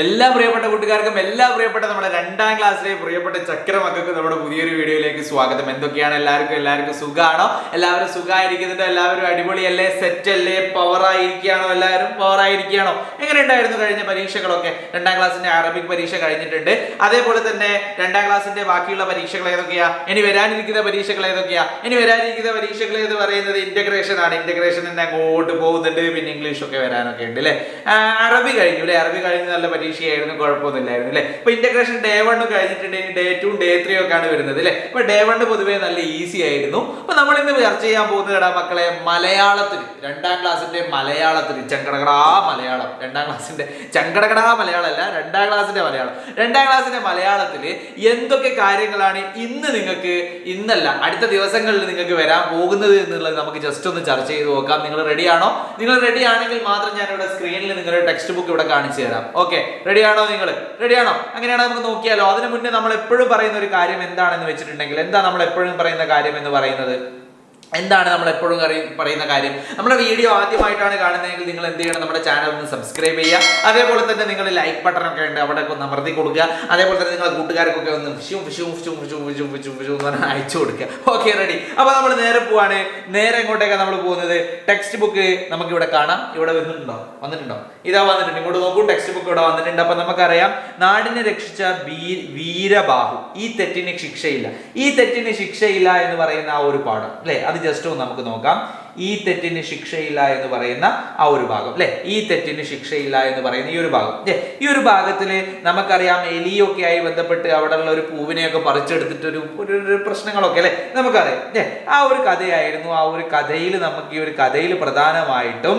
എല്ലാ പ്രിയപ്പെട്ട കൂട്ടുകാർക്കും എല്ലാ പ്രിയപ്പെട്ട നമ്മുടെ രണ്ടാം ക്ലാസ്സിലെ പ്രിയപ്പെട്ട ചക്രമക്കൾക്ക് നമ്മുടെ പുതിയൊരു വീഡിയോയിലേക്ക് സ്വാഗതം. എന്തൊക്കെയാണ് എല്ലാവർക്കും? എല്ലാവർക്കും സുഖമാണോ എല്ലാവരും സുഖമായിരിക്കുന്നുണ്ടോ? എല്ലാവരും അടിപൊളിയല്ലേ? സെറ്റ് അല്ലേ പവർ ആയിരിക്കുകയാണോ എല്ലാവരും പവർ ആയിരിക്കുകയാണോ എങ്ങനെ ഉണ്ടായിരുന്നു കഴിഞ്ഞ പരീക്ഷകളൊക്കെ? രണ്ടാം ക്ലാസ്സിന്റെ അറബിക് പരീക്ഷ കഴിഞ്ഞിട്ടുണ്ട്. അതേപോലെ തന്നെ രണ്ടാം ക്ലാസ്സിന്റെ ബാക്കിയുള്ള പരീക്ഷകൾ ഏതൊക്കെയാ? ഇനി വരാനിരിക്കുന്ന പരീക്ഷകൾ ഏതൊക്കെയാ? ഇനി വരാനിരിക്കുന്ന പരീക്ഷകൾ എന്ന് പറയുന്നത് ഇന്റഗ്രേഷൻ ആണ്. ഇന്റഗ്രേഷൻ തന്നെ അങ്ങോട്ട് പോകുന്നുണ്ട്. പിന്നെ ഇംഗ്ലീഷ് ഒക്കെ വരാനൊക്കെ ഉണ്ട് അല്ലേ? അറബി കഴിഞ്ഞു അല്ലേ? അറബി കഴിഞ്ഞ് നല്ല പരീക്ഷയായിരുന്നു കുഴപ്പമൊന്നുമില്ലായിരുന്നു അല്ലേ? ഇപ്പൊ ഇന്റഗ്രേഷൻ ഡേ വൺ കഴിഞ്ഞിട്ടുണ്ടെങ്കിൽ ഡേ ടു ഡേ ത്രീ ഒക്കെ ആണ് വരുന്നത് അല്ലേ? ഇപ്പൊ ഡേ വൺ പൊതുവേ നല്ല ഈസി ആയിരുന്നു. അപ്പൊ നമ്മൾ ഇന്ന് ചർച്ച ചെയ്യാൻ പോകുന്നത് മക്കളെ മലയാളത്തിൽ രണ്ടാം ക്ലാസ്സിന്റെ മലയാളത്തിൽ ചങ്കടകടാ മലയാളം. രണ്ടാം ക്ലാസ്സിന്റെ ചങ്കടകടാ മലയാളം അല്ല രണ്ടാം ക്ലാസ്സിന്റെ മലയാളം. രണ്ടാം ക്ലാസ്സിന്റെ മലയാളത്തിൽ എന്തൊക്കെ കാര്യങ്ങളാണ് ഇന്ന് നിങ്ങൾക്ക് ഇന്നല്ല അടുത്ത ദിവസങ്ങളിൽ നിങ്ങൾക്ക് വരാൻ പോകുന്നത് എന്നുള്ളത് നമുക്ക് ജസ്റ്റ് ഒന്ന് ചർച്ച ചെയ്ത് നോക്കാം. നിങ്ങൾ റെഡിയാണോ നിങ്ങൾ റെഡി ആണെങ്കിൽ മാത്രം ഞാൻ ഇവിടെ സ്ക്രീനിൽ നിങ്ങളുടെ ടെക്സ്റ്റ് ബുക്ക് ഇവിടെ കാണിച്ചു തരാം. ഓക്കെ റെഡിയാണോ നിങ്ങൾ? റെഡിയാണോ അങ്ങനെയാണെങ്കിൽ നമുക്ക് നോക്കിയാലോ. അതിന് മുന്നേ നമ്മൾ എപ്പോഴും പറയുന്ന ഒരു കാര്യം എന്താണെന്ന് വെച്ചിട്ടുണ്ടെങ്കിൽ എന്താ നമ്മൾ എപ്പോഴും പറയുന്ന കാര്യം എന്ന് പറയുന്നത്? എന്താണ് നമ്മൾ എപ്പോഴും പറയുന്ന കാര്യം? നമ്മുടെ വീഡിയോ ആദ്യമായിട്ടാണ് കാണുന്നതെങ്കിൽ നിങ്ങൾ എന്ത് ചെയ്യണം? നമ്മുടെ ചാനൽ ഒന്ന് സബ്സ്ക്രൈബ് ചെയ്യുക. അതേപോലെ തന്നെ നിങ്ങൾ ലൈക്ക് ബട്ടൺ ഒക്കെ ഉണ്ട്. അവിടെ ഒന്ന് അമർത്തി കൊടുക്കുക. അതേപോലെ തന്നെ നിങ്ങളുടെ കൂട്ടുകാർക്കൊക്കെ ഒന്ന് ഫിഷും ഫിഷും ഫിഷും ഫിഷും ഫിഷും ഫിഷും ഫിഷും എന്ന് പറഞ്ഞാൽ അയച്ചു കൊടുക്കുക. ഓക്കെ റെഡി അപ്പോൾ നമ്മൾ നേരെ പോവാണ്. നേരെ എങ്ങോട്ടേക്കാണ് നമ്മൾ പോകുന്നത്? ടെക്സ്റ്റ് ബുക്ക് നമുക്ക് ഇവിടെ കാണാം. ഇവിടെ വന്നിട്ടുണ്ടോ? വന്നിട്ടുണ്ടോ? ഇതാ വന്നിട്ടുണ്ട്. ഇങ്ങോട്ട് നോക്കൂ. ടെക്സ്റ്റ് ബുക്ക് ഇവിടെ വന്നിട്ടുണ്ട്. അപ്പൊ നമുക്കറിയാം നാടിനെ രക്ഷിച്ച വീരബാഹു. ഈ തെറ്റിന് ശിക്ഷയില്ല. ഈ തെറ്റിന് ശിക്ഷയില്ല എന്ന് പറയുന്ന ആ ഒരു പാഠം. അല്ലെ? അത് ജസ്റ്റ് ഒന്ന് നമുക്ക് നോക്കാം ഈ തെറ്റിന് ശിക്ഷയില്ല എന്ന് പറയുന്ന ആ ഒരു ഭാഗം അല്ലെ ഈ തെറ്റിന് ശിക്ഷയില്ല എന്ന് പറയുന്ന ഈ ഒരു ഭാഗം ല്ലേ? ഈ ഒരു ഭാഗത്തിൽ നമുക്കറിയാം എലിയൊക്കെ ആയി ബന്ധപ്പെട്ട് അവിടെയുള്ള ഒരു പൂവിനെയൊക്കെ പറിച്ചെടുത്തിട്ട് ഒരു ഒരു പ്രശ്നങ്ങളൊക്കെ അല്ലെ നമുക്കറിയാം ല്ലേ? ആ ഒരു കഥയായിരുന്നു ആ ഒരു കഥയിൽ നമുക്ക് ഈ ഒരു കഥയിൽ പ്രധാനമായിട്ടും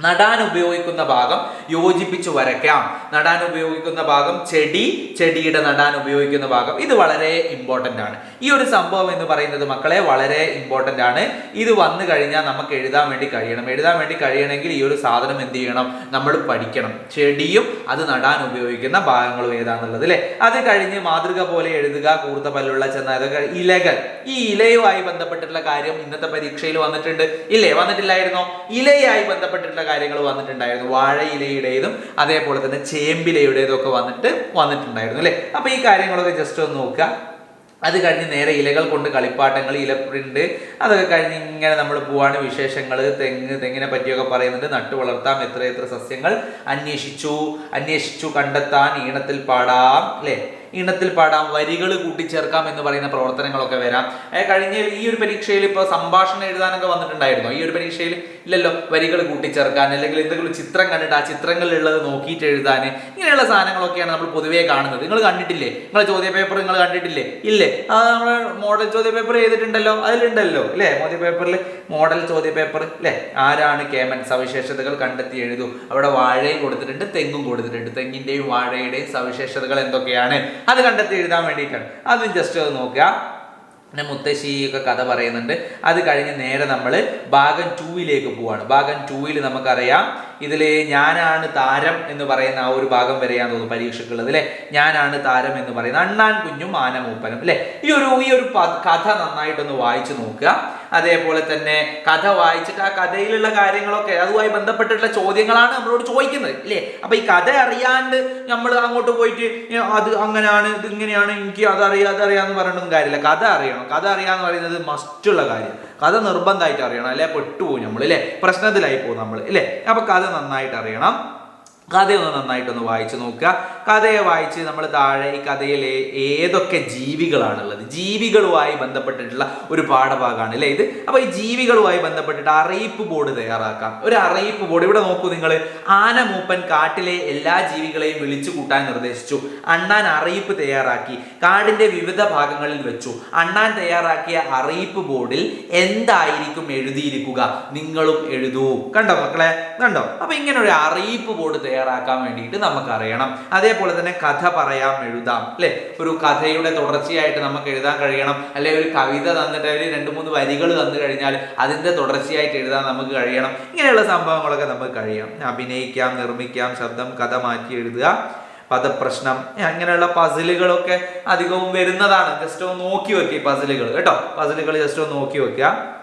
നടാൻ ഉപയോഗിക്കുന്ന ഭാഗം യോജിപ്പിച്ച് വരയ്ക്കാം. നടാൻ ഉപയോഗിക്കുന്ന ഭാഗം ചെടി ചെടിയുടെ നടാൻ ഉപയോഗിക്കുന്ന ഭാഗം. ഇത് വളരെ ഇമ്പോർട്ടന്റ് ആണ്. ഈ ഒരു സംഭവം എന്ന് പറയുന്നത് മക്കളെ വളരെ ഇമ്പോർട്ടന്റ് ആണ്. ഇത് വന്നു കഴിഞ്ഞാൽ നമുക്ക് എഴുതാൻ വേണ്ടി കഴിയണം. എഴുതാൻ വേണ്ടി കഴിയണമെങ്കിൽ ഈ ഒരു സാധനം എന്ത് ചെയ്യണം? നമ്മൾ പഠിക്കണം. ചെടിയും അത് നടാൻ ഉപയോഗിക്കുന്ന ഭാഗങ്ങളും ഏതാണെന്നുള്ളത് അല്ലേ? അത് കഴിഞ്ഞ് മാതൃക പോലെ എഴുതുക കൂർത്ത പല്ലുള്ള ചെന്ന ഇലകൾ. ഈ ഇലയുമായി ബന്ധപ്പെട്ടിട്ടുള്ള കാര്യം ഇന്നത്തെ പരീക്ഷയിൽ വന്നിട്ടുണ്ട്. ഇല്ലേ? വന്നിട്ടില്ലായിരുന്നോ? ഇലയായി ബന്ധപ്പെട്ടിട്ടുള്ള കാര്യങ്ങൾ വന്നിട്ടുണ്ടായിരുന്നു. വാഴയിലയുടേതും അതേപോലെ തന്നെ ചേമ്പിലയുടേതും ഒക്കെ വന്നിട്ട് വന്നിട്ടുണ്ടായിരുന്നു അല്ലേ? അപ്പൊ ഈ കാര്യങ്ങളൊക്കെ ജസ്റ്റ് ഒന്ന് നോക്കുക. അത് കഴിഞ്ഞ് നേരെ ഇലകൾ കൊണ്ട് കളിപ്പാട്ടങ്ങൾ ഇലപ്രിന്റ് അതൊക്കെ കഴിഞ്ഞ് ഇങ്ങനെ നമ്മൾ പോവാണ്. വിശേഷങ്ങൾ തെങ്ങ് തെങ്ങിനെ പറ്റിയൊക്കെ പറയുന്നുണ്ട്. നട്ടു വളർത്താം. എത്ര എത്ര സസ്യങ്ങൾ അന്വേഷിച്ചു. അന്വേഷിച്ചു കണ്ടെത്താൻ ഈണത്തിൽ പാടാം അല്ലേ? ഈണത്തിൽ പാടാം വരികൾ കൂട്ടിച്ചേർക്കാം എന്ന് പറയുന്ന പ്രവർത്തനങ്ങളൊക്കെ വരാം. കഴിഞ്ഞ ഈ ഒരു പരീക്ഷയിൽ ഇപ്പോൾ സംഭാഷണം എഴുതാനൊക്കെ വന്നിട്ടുണ്ടായിരുന്നു. ഈ ഒരു പരീക്ഷയിൽ ഇല്ലല്ലോ വരികൾ കൂട്ടിച്ചേർക്കാൻ അല്ലെങ്കിൽ എന്തെങ്കിലും ചിത്രം കണ്ടിട്ട് ആ ചിത്രങ്ങളിലുള്ളത് നോക്കിയിട്ട് എഴുതാൻ ഇങ്ങനെയുള്ള സാധനങ്ങളൊക്കെയാണ് നമ്മൾ പൊതുവേ കാണുന്നത്. നിങ്ങൾ കണ്ടിട്ടില്ലേ? നിങ്ങൾ ചോദ്യ പേപ്പർ നിങ്ങൾ കണ്ടിട്ടില്ലേ? ഇല്ലേ? അത് നമ്മൾ മോഡൽ ചോദ്യ പേപ്പർ ചെയ്തിട്ടുണ്ടല്ലോ അതിലുണ്ടല്ലോ അല്ലേ ചോദ്യ പേപ്പറിൽ മോഡൽ ചോദ്യ പേപ്പർ അല്ലേ ആരാണ് കേമൻ? സവിശേഷതകൾ കണ്ടെത്തി എഴുതൂ. അവിടെ വാഴയും കൊടുത്തിട്ടുണ്ട് തെങ്ങും കൊടുത്തിട്ടുണ്ട്. തെങ്ങിന്റെയും വാഴയുടെയും സവിശേഷതകൾ എന്തൊക്കെയാണ്? അത് കണ്ടെത്തി എഴുതാൻ വേണ്ടിയിട്ടാണ്. അതും ജസ്റ്റ് ഒന്ന് നോക്കുക. പിന്നെ മുത്തശ്ശി ഒക്കെ കഥ പറയുന്നുണ്ട്. അത് കഴിഞ്ഞ് നേരെ നമ്മൾ ഭാഗം ടൂവിലേക്ക് പോവാണ്. ഭാഗം ടൂവിൽ നമുക്കറിയാം ഇതിൽ ഞാനാണ് താരം എന്ന് പറയുന്ന ആ ഒരു ഭാഗം വരെയാന്ന് തോന്നുന്നു പരീക്ഷയ്ക്കുള്ളത് അല്ലേ? ഞാനാണ് താരം എന്ന് പറയുന്ന അണ്ണാൻ കുഞ്ഞും ആനമൂപ്പനും അല്ലേ? ഈ ഒരു ഈ ഒരു കഥ നന്നായിട്ടൊന്ന് വായിച്ചു നോക്കുക. അതേപോലെ തന്നെ കഥ വായിച്ചിട്ട് ആ കഥയിലുള്ള കാര്യങ്ങളൊക്കെ അതുമായി ബന്ധപ്പെട്ടിട്ടുള്ള ചോദ്യങ്ങളാണ് നമ്മളോട് ചോദിക്കുന്നത് ഇല്ലേ? അപ്പൊ ഈ കഥ അറിയാണ്ട് നമ്മൾ അങ്ങോട്ട് പോയിട്ട് അത് അങ്ങനെയാണ് ഇത് ഇങ്ങനെയാണ് എനിക്ക് അതറിയാം അതറിയാന്ന് പറഞ്ഞിട്ടൊന്നും കാര്യമില്ല. കഥ അറിയണം. കഥ അറിയാന്ന് പറയുന്നത് മസ്റ്റുള്ള കാര്യം. കഥ നിർബന്ധമായിട്ട് അറിയണം അല്ലെ? പെട്ടുപോകും നമ്മൾ അല്ലെ പ്രശ്നത്തിലായി പോകും നമ്മൾ ഇല്ലേ? അപ്പൊ കഥ നന്നായിട്ട് അറിയണം. കഥയൊന്ന് നന്നായിട്ടൊന്ന് വായിച്ചു നോക്കുക. കഥയെ വായിച്ച് നമ്മൾ താഴെ ഈ കഥയിലെ ഏതൊക്കെ ജീവികളാണുള്ളത്? ജീവികളുമായി ബന്ധപ്പെട്ടിട്ടുള്ള ഒരു പാഠഭാഗമാണ് അല്ലേ ഇത്? അപ്പോൾ ഈ ജീവികളുമായി ബന്ധപ്പെട്ടിട്ട് അറിയിപ്പ് ബോർഡ് തയ്യാറാക്കാം. ഒരു അറിയിപ്പ് ബോർഡ് ഇവിടെ നോക്കൂ നിങ്ങൾ. ആന മൂപ്പൻ കാട്ടിലെ എല്ലാ ജീവികളെയും വിളിച്ചു കൂട്ടാൻ നിർദ്ദേശിച്ചു. അണ്ണാൻ അറിയിപ്പ് തയ്യാറാക്കി. കാടിന്റെ വിവിധ ഭാഗങ്ങളിൽ വെച്ചു. അണ്ണാൻ തയ്യാറാക്കിയ അറിയിപ്പ് ബോർഡിൽ എന്തായിരിക്കും എഴുതിയിരിക്കുക? നിങ്ങളും എഴുതൂ. കണ്ടോ മക്കളെ? കണ്ടോ? അപ്പൊ ഇങ്ങനെ ഒരു അറിയിപ്പ് ബോർഡ് തയ്യാറാക്കാൻ വേണ്ടിയിട്ട് നമുക്കറിയണം. അതേപോലെ തന്നെ കഥ പറയാം എഴുതാം അല്ലെ? ഒരു കഥയുടെ തുടർച്ചയായിട്ട് നമുക്ക് എഴുതാൻ കഴിയണം. അല്ലെ ഒരു കവിത തന്നിട്ട് അല്ലെങ്കിൽ രണ്ട് മൂന്ന് വരികൾ തന്നു കഴിഞ്ഞാൽ അതിന്റെ തുടർച്ചയായിട്ട് എഴുതാൻ നമുക്ക് കഴിയണം. ഇങ്ങനെയുള്ള സംഭവങ്ങളൊക്കെ നമുക്ക് കഴിയാം. അഭിനയിക്കാം നിർമ്മിക്കാം ശബ്ദം കഥ മാറ്റി എഴുതുക പദപ്രശ്നം അങ്ങനെയുള്ള പസിലുകളൊക്കെ അധികവും വരുന്നതാണ്. ജസ്റ്റ് ഒന്ന് നോക്കി വെക്കുക പസിലുകൾ കേട്ടോ? പസിലുകൾ ജസ്റ്റ് ഒന്ന് നോക്കി വെക്കുക.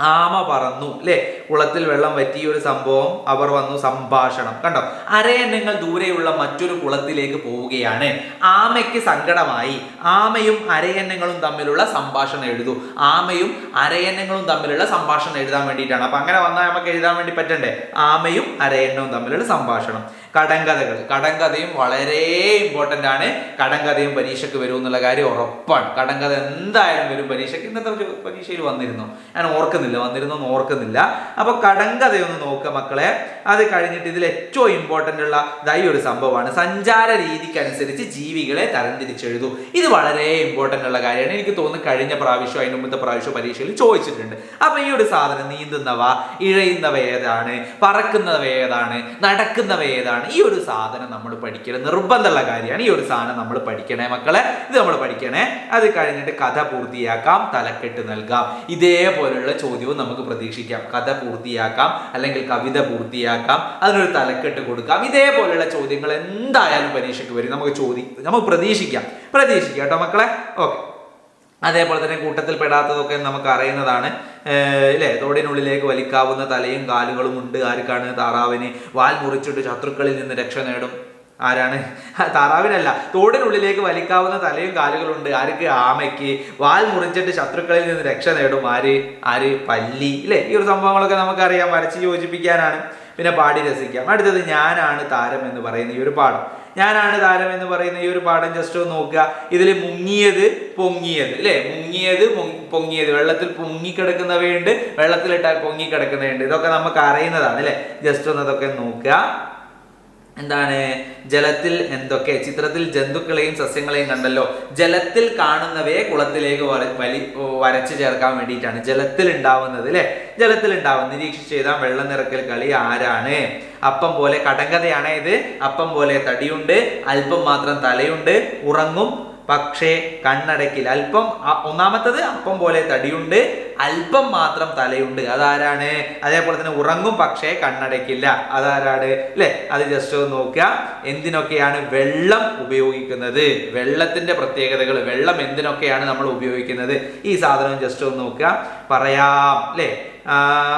ആമ പറന്നു അല്ലെ കുളത്തിൽ വെള്ളം വറ്റിയ ഒരു സംഭവം അവർ വന്നു സംഭാഷണം. കണ്ടോ? അരയന്നങ്ങൾ ദൂരെയുള്ള മറ്റൊരു കുളത്തിലേക്ക് പോവുകയാണ്. ആമയ്ക്ക് സങ്കടമായി. ആമയും അരയന്നങ്ങളും തമ്മിലുള്ള സംഭാഷണം എഴുതൂ. ആമയും അരയന്നങ്ങളും തമ്മിലുള്ള സംഭാഷണം എഴുതാൻ വേണ്ടിയിട്ടാണ്. അപ്പൊ അങ്ങനെ വന്നാൽ നമുക്ക് എഴുതാൻ വേണ്ടി പറ്റണ്ടേ? ആമയും അരയന്നവും തമ്മിലുള്ള സംഭാഷണം. കടങ്കഥകൾ. കടങ്കഥയും വളരെ ഇമ്പോർട്ടന്റ് ആണ്. കടങ്കഥയും പരീക്ഷയ്ക്ക് വരും എന്നുള്ള കാര്യം ഉറപ്പാണ്. കടങ്കഥ എന്തായാലും വരും. പരീക്ഷയ്ക്ക് ഇന്നത്തെ ഒരു പരീക്ഷയിൽ വന്നിരുന്നു. ഞാൻ ഓർക്കുന്നില്ല. വന്നിരുന്നു എന്ന് ഓർക്കുന്നില്ല. അപ്പൊ കടങ്കഥയൊന്ന് നോക്കുക മക്കളെ. അത് കഴിഞ്ഞിട്ട് ഇതിൽ ഏറ്റവും ഇമ്പോർട്ടന്റ് ഉള്ള ഇതായി ഒരു സംഭവമാണ്. സഞ്ചാര രീതിക്കനുസരിച്ച് ജീവികളെ തരംതിരിച്ചെഴുതൂ. ഇത് വളരെ ഇമ്പോർട്ടന്റ് ഉള്ള കാര്യമാണ്. എനിക്ക് തോന്നുന്നു കഴിഞ്ഞ പ്രാവശ്യം അതിന് മുമ്പത്തെ പ്രാവശ്യം പരീക്ഷയിൽ ചോദിച്ചിട്ടുണ്ട്. അപ്പോൾ ഈ ഒരു സാധനം നീന്തുന്നവ ഇഴയുന്നവ ഏതാണ്? പറക്കുന്നവ ഏതാണ്? നടക്കുന്നവ ഏതാണ്? ഈ ഒരു സാധനം നമ്മൾ പഠിക്കണം നിർബന്ധമുള്ള കാര്യമാണ്. ഈ ഒരു സാധനം നമ്മൾ പഠിക്കണേ മക്കളെ. ഇത് നമ്മൾ പഠിക്കണേ. അത് കഴിഞ്ഞിട്ട് കഥ പൂർത്തിയാക്കാം തലക്കെട്ട് നൽകാം. ഇതേപോലുള്ള ചോദ്യവും നമുക്ക് പ്രതീക്ഷിക്കാം. കഥ പൂർത്തിയാക്കാം അല്ലെങ്കിൽ കവിത പൂർത്തിയാക്കാം. അതിനൊരു തലക്കെട്ട് കൊടുക്കാം. ഇതേപോലെയുള്ള ചോദ്യങ്ങൾ എന്തായാലും പരീക്ഷയ്ക്ക് വരും. നമുക്ക് ചോദി നമുക്ക് പ്രതീക്ഷിക്കാം. പ്രതീക്ഷിക്കാം കേട്ടോ മക്കളെ. ഓക്കെ. അതേപോലെ തന്നെ കൂട്ടത്തിൽ പെടാത്തതൊക്കെ നമുക്ക് അറിയുന്നതാണ്. ഇല്ലേ? തോടിനുള്ളിലേക്ക് വലിക്കാവുന്ന തലയും കാലുകളും ഉണ്ട്. ആർക്കാണ്? താറാവിന് വാൽ മുറിച്ചിട്ട് ശത്രുക്കളിൽ നിന്ന് രക്ഷ നേടും. ആരാണ്? താറാവിനല്ല. തോടിനുള്ളിലേക്ക് വലിക്കാവുന്ന തലയും കാലുകളുണ്ട് ആർക്ക്? ആമയ്ക്ക്. വാൽ മുറിച്ചിട്ട് ശത്രുക്കളിൽ നിന്ന് രക്ഷ നേടും. ആര്? ആര്? പല്ലി. ഇല്ലേ? ഈ ഒരു സംഭവങ്ങളൊക്കെ നമുക്കറിയാം. വരച്ച് യോജിപ്പിക്കാനാണ്. പിന്നെ പാടി രസിക്കാം. അടുത്തത് ഞാനാണ് താരം എന്ന് പറയുന്ന ഈ ഒരു പാഠം. ഞാനാണ് താരം എന്ന് പറയുന്ന ഈ ഒരു പാഠം ജസ്റ്റ് ഒന്ന് നോക്കുക. ഇതിൽ മുങ്ങിയത് പൊങ്ങിയത് അല്ലേ? മുങ്ങിയത് പൊങ്- പൊങ്ങിയത്. വെള്ളത്തിൽ പൊങ്ങിക്കിടക്കുന്നവയുണ്ട് വെള്ളത്തിലിട്ടാൽ പൊങ്ങിക്കിടക്കുന്നവയുണ്ട്. ഇതൊക്കെ നമുക്ക് അറിയുന്നതാണ് അല്ലേ? ജസ്റ്റ് ഒന്ന് അതൊക്കെ നോക്കുക. എന്താണ്? ജലത്തിൽ എന്തൊക്കെ? ചിത്രത്തിൽ ജന്തുക്കളെയും സസ്യങ്ങളെയും കണ്ടല്ലോ. ജലത്തിൽ കാണുന്നവയെ കുളത്തിലേക്ക് വലി വരച്ചു ചേർക്കാൻ വേണ്ടിയിട്ടാണ് ജലത്തിൽ ഉണ്ടാവുന്നത് അല്ലെ? ജലത്തിൽ ഉണ്ടാവും. നിരീക്ഷിച്ച് ചെയ്താൽ വെള്ളം നിറക്കൽ കളി ആരാണ്? അപ്പം പോലെ കടങ്കഥയാണ് ഇത്. അപ്പം പോലെ തടിയുണ്ട്. അല്പം മാത്രം തലയുണ്ട്. ഉറങ്ങും. പക്ഷേ കണ്ണടക്കിൽ. അല്പം ഒന്നാമത്തത് അപ്പം പോലെ തടിയുണ്ട്. അല്പം മാത്രം തലയുണ്ട്. അതാരാണ്? അതേപോലെ തന്നെ ഉറങ്ങും പക്ഷേ കണ്ണടക്കില്ല. അതാരാണ്? അല്ലെ അത് ജസ്റ്റ് ഒന്ന് നോക്കുക. എന്തിനൊക്കെയാണ് വെള്ളം ഉപയോഗിക്കുന്നത്? വെള്ളത്തിന്റെ പ്രത്യേകതകൾ വെള്ളം എന്തിനൊക്കെയാണ് നമ്മൾ ഉപയോഗിക്കുന്നത്? ഈ സാധനം ജസ്റ്റ് ഒന്ന് നോക്കുക. പറയാം. അല്ലേ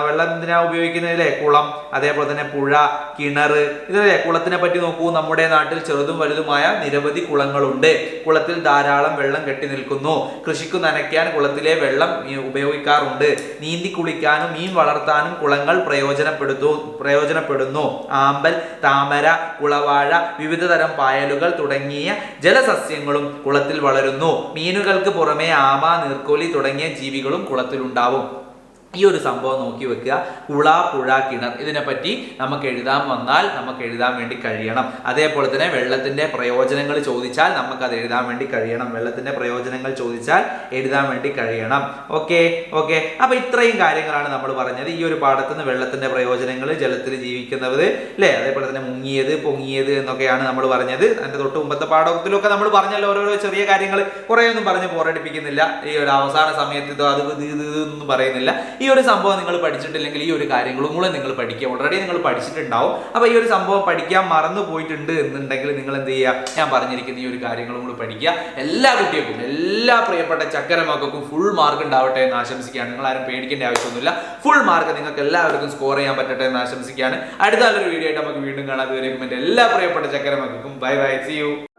വെള്ളം എന്തിനാ ഉപയോഗിക്കുന്നത് അല്ലേ കുളം അതേപോലെ തന്നെ പുഴ കിണർ. ഇതല്ലേ കുളത്തിനെ പറ്റി നോക്കൂ. നമ്മുടെ നാട്ടിൽ ചെറുതും വലുതുമായ നിരവധി കുളങ്ങളുണ്ട്. കുളത്തിൽ ധാരാളം വെള്ളം കെട്ടി നിൽക്കുന്നു. കൃഷിക്ക് നനയ്ക്കാൻ കുളത്തിലെ വെള്ളം ഉപയോഗിക്കാറുണ്ട്. നീന്തി കുളിക്കാനും മീൻ വളർത്താനും കുളങ്ങൾ പ്രയോജനപ്പെടുത്തു പ്രയോജനപ്പെടുന്നു. ആമ്പൽ താമര കുളവാഴ വിവിധ തരം പായലുകൾ തുടങ്ങിയ ജലസസ്യങ്ങളും കുളത്തിൽ വളരുന്നു. മീനുകൾക്ക് പുറമെ ആമ നീർക്കോലി തുടങ്ങിയ ജീവികളും കുളത്തിലുണ്ടാവും. ഈ ഒരു സംഭവം നോക്കി വെക്കുക. കുള പുഴ കിണർ ഇതിനെപ്പറ്റി നമുക്ക് എഴുതാൻ വന്നാൽ നമുക്ക് എഴുതാൻ വേണ്ടി കഴിയണം. അതേപോലെ തന്നെ വെള്ളത്തിന്റെ പ്രയോജനങ്ങൾ ചോദിച്ചാൽ നമുക്ക് അത് എഴുതാൻ വേണ്ടി കഴിയണം. വെള്ളത്തിന്റെ പ്രയോജനങ്ങൾ ചോദിച്ചാൽ എഴുതാൻ വേണ്ടി കഴിയണം. ഓക്കെ? ഓക്കെ? അപ്പോൾ ഇത്രയും കാര്യങ്ങളാണ് നമ്മൾ പറഞ്ഞത്. ഈ ഒരു പാഠത്തിൽ നിന്ന് വെള്ളത്തിന്റെ പ്രയോജനങ്ങൾ ജലത്തിൽ ജീവിക്കുന്നവർ അല്ലേ അതേപോലെ തന്നെ മുങ്ങിയത് പൊങ്ങിയത് എന്നൊക്കെയാണ് നമ്മൾ പറഞ്ഞത്. അതിന്റെ തൊട്ട് മുമ്പത്തെ പാഠത്തിലൊക്കെ നമ്മൾ പറഞ്ഞല്ലോ ഓരോരോ ചെറിയ കാര്യങ്ങൾ കുറേ ഒന്നും പറഞ്ഞ് പോരടിപ്പിക്കുന്നില്ല ഈ ഒരു അവസാന സമയത്ത് ഇത് അത് ഇത് ഇതൊന്നും പറയുന്നില്ല. ഈ ഒരു സംഭവം നിങ്ങൾ പഠിച്ചിട്ടില്ലെങ്കിൽ ഈ ഒരു കാര്യങ്ങളും കൂടെ നിങ്ങൾ പഠിക്കുക. ഓൾറെഡി നിങ്ങൾ പഠിച്ചിട്ടുണ്ടാവും. അപ്പൊ ഈ ഒരു സംഭവം പഠിക്കാൻ മറന്നു പോയിട്ടുണ്ട് എന്നുണ്ടെങ്കിൽ നിങ്ങൾ എന്ത് ചെയ്യുക? ഞാൻ പറഞ്ഞിരിക്കുന്ന ഈ ഒരു കാര്യങ്ങളും കൂടെ പഠിക്കുക. എല്ലാ കുട്ടികൾക്കും എല്ലാ പ്രിയപ്പെട്ട ചക്കര മക്കൾക്കും ഫുൾ മാർക്ക് ഉണ്ടാവട്ടെ എന്ന് ആശംസിക്കുകയാണ്. നിങ്ങൾ ആരും പേടിക്കേണ്ട ആവശ്യമൊന്നുമില്ല. ഫുൾ മാർക്ക് നിങ്ങൾക്ക് എല്ലാവർക്കും സ്കോർ ചെയ്യാൻ പറ്റട്ടെ എന്ന് ആശംസിക്കുകയാണ്. അടുത്ത നല്ലൊരു വീഡിയോ ആയിട്ട് നമുക്ക് വീണ്ടും കാണാം. വരെ എല്ലാ പ്രിയപ്പെട്ട ചക്കര മക്കൾക്കും ബൈ ബൈ സി യു